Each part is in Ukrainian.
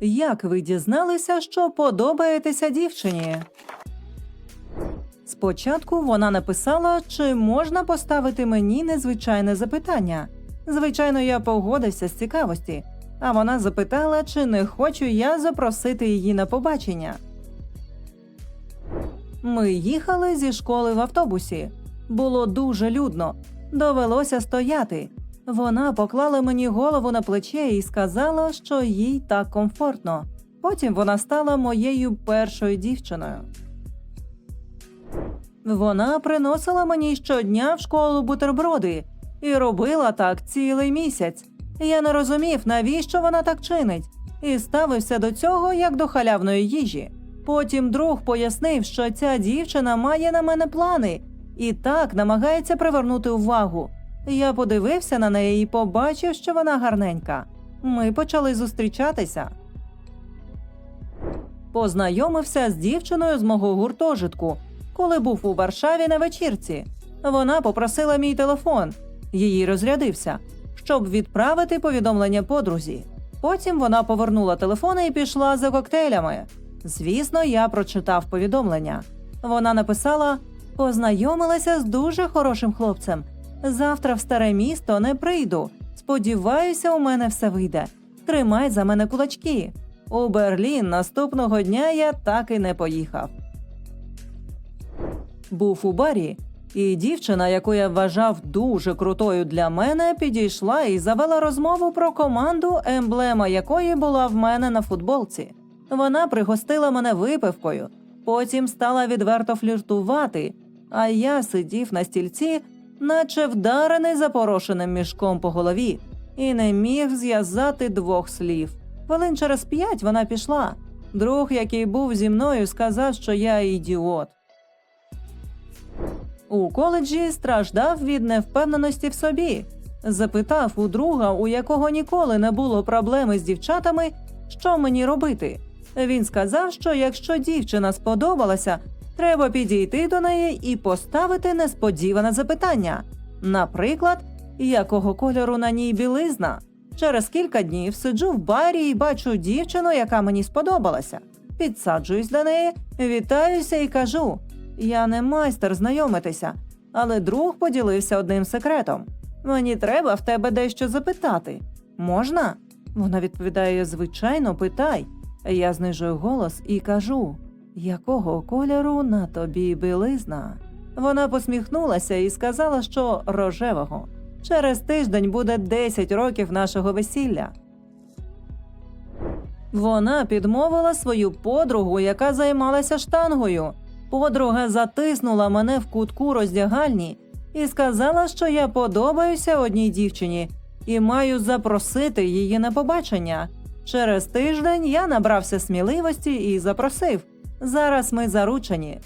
Як ви дізналися, що подобаєтеся дівчині? Спочатку вона написала, чи можна поставити мені незвичайне запитання. Звичайно, я погодився з цікавості, а вона запитала, чи не хочу я запросити її на побачення. Ми їхали зі школи в автобусі. Було дуже людно. Довелося стояти. Вона поклала мені голову на плече і сказала, що їй так комфортно. Потім вона стала моєю першою дівчиною. Вона приносила мені щодня в школу бутерброди і робила так цілий місяць. Я не розумів, навіщо вона так чинить, і ставився до цього як до халявної їжі. Потім друг пояснив, що ця дівчина має на мене плани і так намагається привернути увагу. Я подивився на неї і побачив, що вона гарненька. Ми почали зустрічатися. Познайомився з дівчиною з мого гуртожитку, коли був у Варшаві на вечірці. Вона попросила мій телефон, її розрядився, щоб відправити повідомлення подрузі. Потім вона повернула телефон і пішла за коктейлями. Звісно, я прочитав повідомлення. Вона написала: познайомилася з дуже хорошим хлопцем. Завтра в старе місто не прийду. Сподіваюся, у мене все вийде. Тримай за мене кулачки. У Берлін наступного дня я так і не поїхав. Був у барі, і дівчина, яку я вважав дуже крутою для мене, підійшла і завела розмову про команду, емблема якої була в мене на футболці. Вона пригостила мене випивкою, потім стала відверто фліртувати, а я сидів на стільці, наче вдарений запорошеним мішком по голові, і не міг зв'язати двох слів. Хвилин через п'ять вона пішла. Друг, який був зі мною, сказав, що я ідіот. У коледжі страждав від невпевненості в собі. Запитав у друга, у якого ніколи не було проблеми з дівчатами, що мені робити. Він сказав, що якщо дівчина сподобалася, треба підійти до неї і поставити несподіване запитання. Наприклад, якого кольору на ній білизна. Через кілька днів сиджу в барі і бачу дівчину, яка мені сподобалася. Підсаджуюсь до неї, вітаюся і кажу: я не майстер знайомитися, але друг поділився одним секретом. Мені треба в тебе дещо запитати. Можна? Вона відповідає: звичайно, питай. Я знижую голос і кажу: якого кольору на тобі білизна? Вона посміхнулася і сказала, що рожевого. Через тиждень буде 10 років нашого весілля. Вона підмовила свою подругу, яка займалася штангою. Подруга затиснула мене в кутку роздягальні і сказала, що я подобаюся одній дівчині і маю запросити її на побачення. Через тиждень я набрався сміливості і запросив. Зараз ми заручені.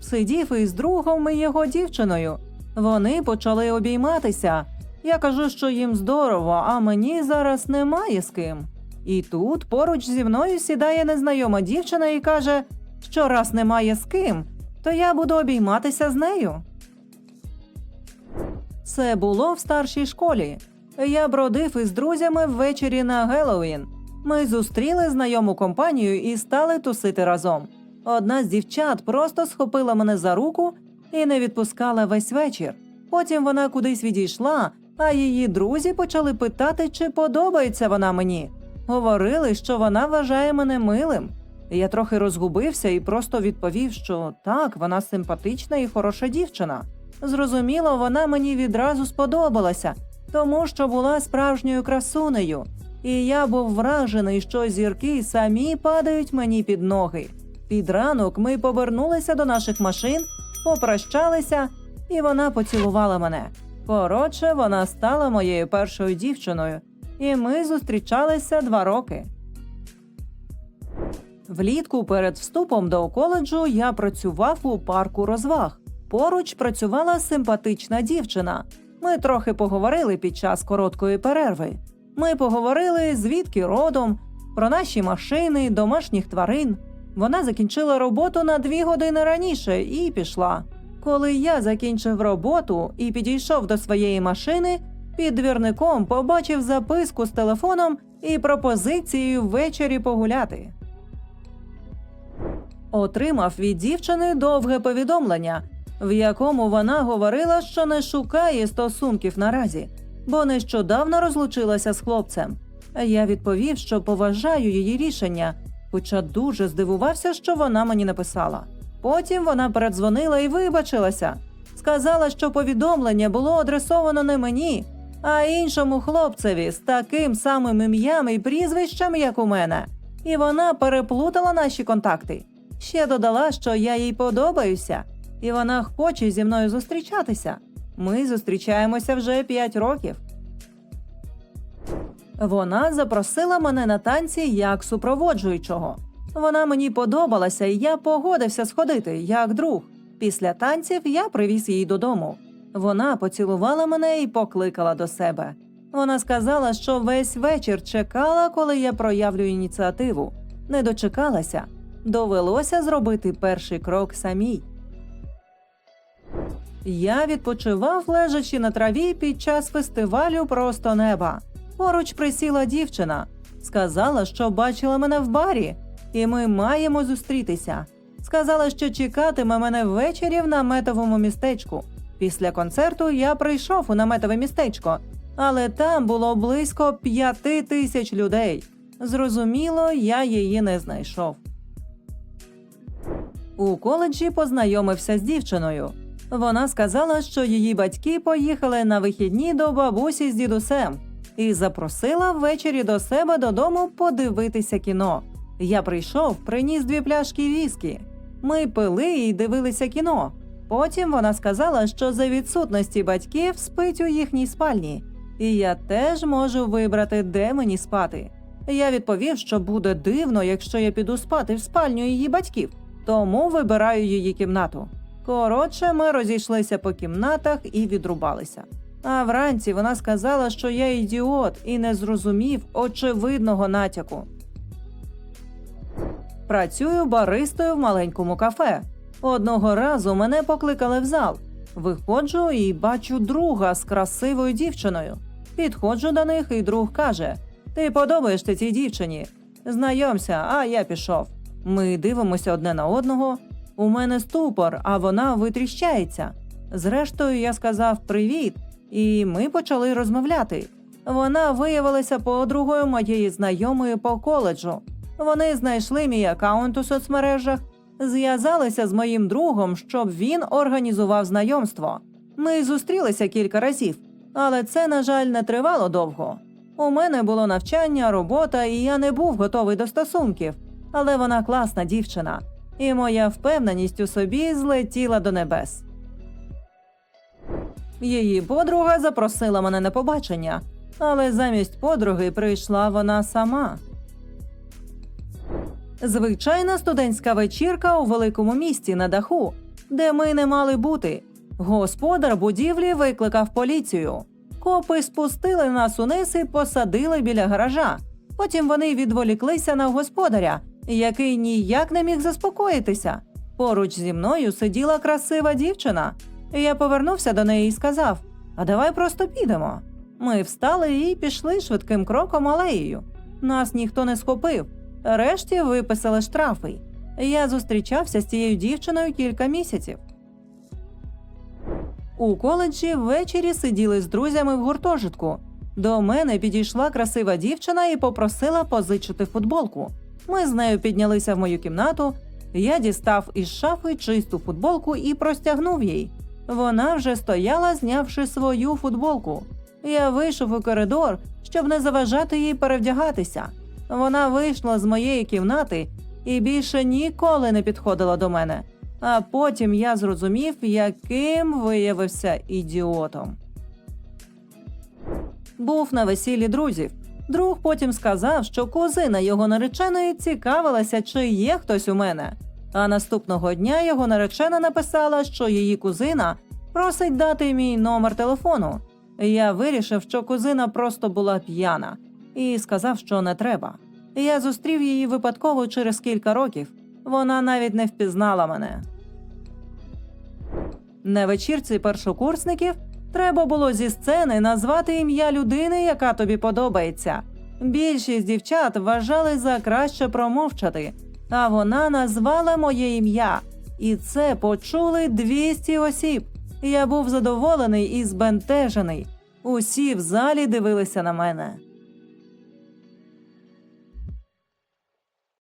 Сидів із другом і його дівчиною. Вони почали обійматися. Я кажу, що їм здорово, а мені зараз немає з ким. І тут поруч зі мною сідає незнайома дівчина і каже, що раз немає з ким, то я буду обійматися з нею. Це було в старшій школі. Я бродив із друзями ввечері на Геловін. Ми зустріли знайому компанію і стали тусити разом. Одна з дівчат просто схопила мене за руку і не відпускала весь вечір. Потім вона кудись відійшла, а її друзі почали питати, чи подобається вона мені. Говорили, що вона вважає мене милим. Я трохи розгубився і просто відповів, що так, вона симпатична і хороша дівчина. Зрозуміло, вона мені відразу сподобалася, тому що була справжньою красунею, і я був вражений, що зірки самі падають мені під ноги. Під ранок ми повернулися до наших машин, попрощалися, і вона поцілувала мене. Коротше, вона стала моєю першою дівчиною, і ми зустрічалися два роки. Влітку перед вступом до коледжу я працював у парку розваг. Поруч працювала симпатична дівчина. Ми трохи поговорили під час короткої перерви. Ми поговорили, звідки родом, про наші машини, домашніх тварин. Вона закінчила роботу на дві години раніше і пішла. Коли я закінчив роботу і підійшов до своєї машини, Під двірником побачив записку з телефоном і пропозицією ввечері погуляти. Отримав від дівчини довге повідомлення, в якому вона говорила, що не шукає стосунків наразі, бо нещодавно розлучилася з хлопцем. Я відповів, що поважаю її рішення, хоча дуже здивувався, що вона мені написала. Потім вона передзвонила і вибачилася. Сказала, що повідомлення було адресовано не мені, а іншому хлопцеві з таким самим ім'ям і прізвищем, як у мене. І вона переплутала наші контакти. Ще додала, що я їй подобаюся, і вона хоче зі мною зустрічатися. Ми зустрічаємося вже 5 років. Вона запросила мене на танці як супроводжуючого. Вона мені подобалася, і я погодився сходити як друг. Після танців я привіз її додому. Вона поцілувала мене і покликала до себе. Вона сказала, що весь вечір чекала, коли я проявлю ініціативу. Не дочекалася. Довелося зробити перший крок самій. Я відпочивав, лежачи на траві під час фестивалю Просто неба. Поруч присіла дівчина. Сказала, що бачила мене в барі, і ми маємо зустрітися. Сказала, що чекатиме мене ввечері в наметовому містечку. Після концерту я прийшов у наметове містечко, але там було близько п'яти тисяч людей. Зрозуміло, я її не знайшов. У коледжі познайомився з дівчиною. Вона сказала, що її батьки поїхали на вихідні до бабусі з дідусем і запросила ввечері до себе додому подивитися кіно. Я прийшов, приніс дві пляшки віскі. Ми пили і дивилися кіно. Потім вона сказала, що за відсутності батьків спить у їхній спальні, і я теж можу вибрати, де мені спати. Я відповів, що буде дивно, якщо я піду спати в спальню її батьків, тому вибираю її кімнату. Коротше, ми розійшлися по кімнатах і відрубалися. А вранці вона сказала, що я ідіот і не зрозумів очевидного натяку. Працюю баристою в маленькому кафе. Одного разу мене покликали в зал. Виходжу і бачу друга з красивою дівчиною. Підходжу до них, і друг каже: Ти подобаєшся цій дівчині. Знайомся, а я пішов. Ми дивимося одне на одного. У мене ступор, а вона витріщається. Зрештою, я сказав привіт, і ми почали розмовляти. Вона виявилася подругою моєї знайомої по коледжу. Вони знайшли мій аккаунт у соцмережах, зв'язалися з моїм другом, щоб він організував знайомство. Ми зустрілися кілька разів, але це, на жаль, не тривало довго. У мене було навчання, робота, і я не був готовий до стосунків. Але вона класна дівчина, і моя впевненість у собі злетіла до небес. Її подруга запросила мене на побачення, але замість подруги прийшла вона сама. Звичайна студентська вечірка у великому місті на даху, де ми не мали бути. Господар будівлі викликав поліцію. Копи спустили нас униз і посадили біля гаража. Потім вони відволіклися на господаря, який ніяк не міг заспокоїтися. Поруч зі мною сиділа красива дівчина. Я повернувся до неї і сказав: А давай просто підемо. Ми встали і пішли швидким кроком алеєю. Нас ніхто не схопив. Решті виписали штрафи. Я зустрічався з цією дівчиною кілька місяців. У коледжі ввечері сиділи з друзями в гуртожитку. До мене підійшла красива дівчина і попросила позичити футболку. Ми з нею піднялися в мою кімнату. Я дістав із шафи чисту футболку і простягнув їй. Вона вже стояла, знявши свою футболку. Я вийшов у коридор, щоб не заважати їй перевдягатися. Вона вийшла з моєї кімнати і більше ніколи не підходила до мене. А потім я зрозумів, яким виявився ідіотом. Був на весіллі друзів. Друг потім сказав, що кузина його нареченої цікавилася, чи є хтось у мене. А наступного дня його наречена написала, що її кузина просить дати мій номер телефону. Я вирішив, що кузина просто була п'яна, і сказав, що не треба. Я зустрів її випадково через кілька років. Вона навіть не впізнала мене. На вечірці першокурсників Треба було зі сцени назвати ім'я людини, яка тобі подобається. Більшість дівчат вважали за краще промовчати, а вона назвала моє ім'я, і це почули 200 осіб. Я був задоволений і збентежений. Усі в залі дивилися на мене.